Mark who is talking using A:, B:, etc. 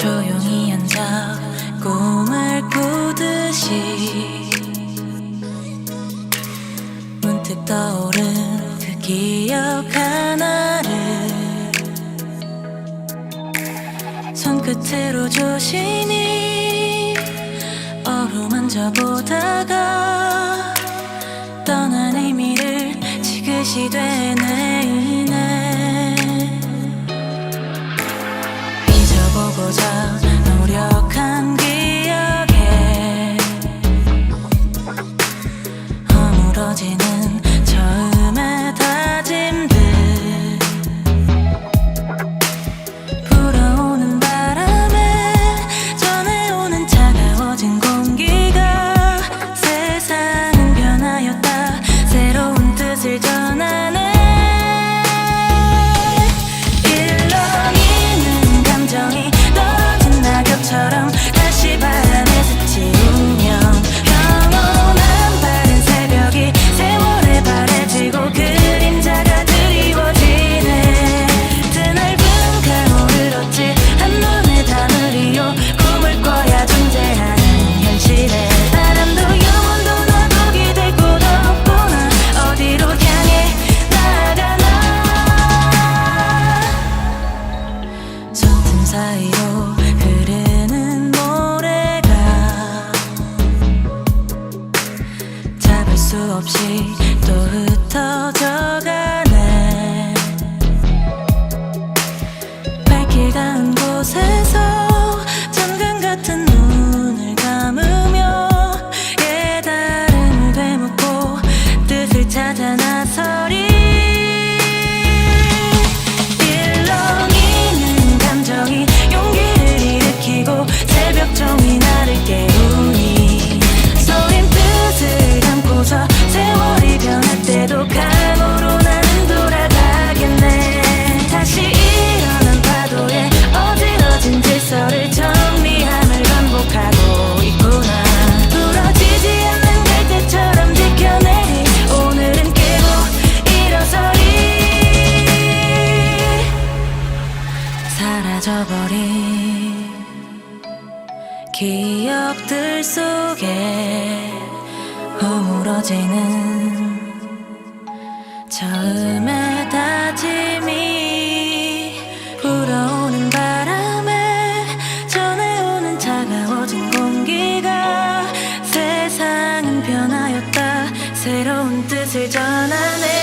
A: 조용히 앉아 꿈을 꾸듯이 문득 떠오른 그 기억 하나를 손끝으로 조심히 어루만져 보다가 떠난 의미를 지그시 되 지는 새벽 종이 나를 깨우니 소린 뜻을 담고서 세월이 변할 때도 강으로 나는 돌아가겠네. 다시 일어난 파도에 어지러진 질서를 정리함을 반복하고 있구나. 부러지지 않는 갈대처럼 지켜내리. 오늘은 깨고 일어서리. 사라져버린 기억들 속에 허물어지는 처음의 다짐이 불어오는 바람에 전해오는 차가워진 공기가 세상은 변하였다. 새로운 뜻을 전하네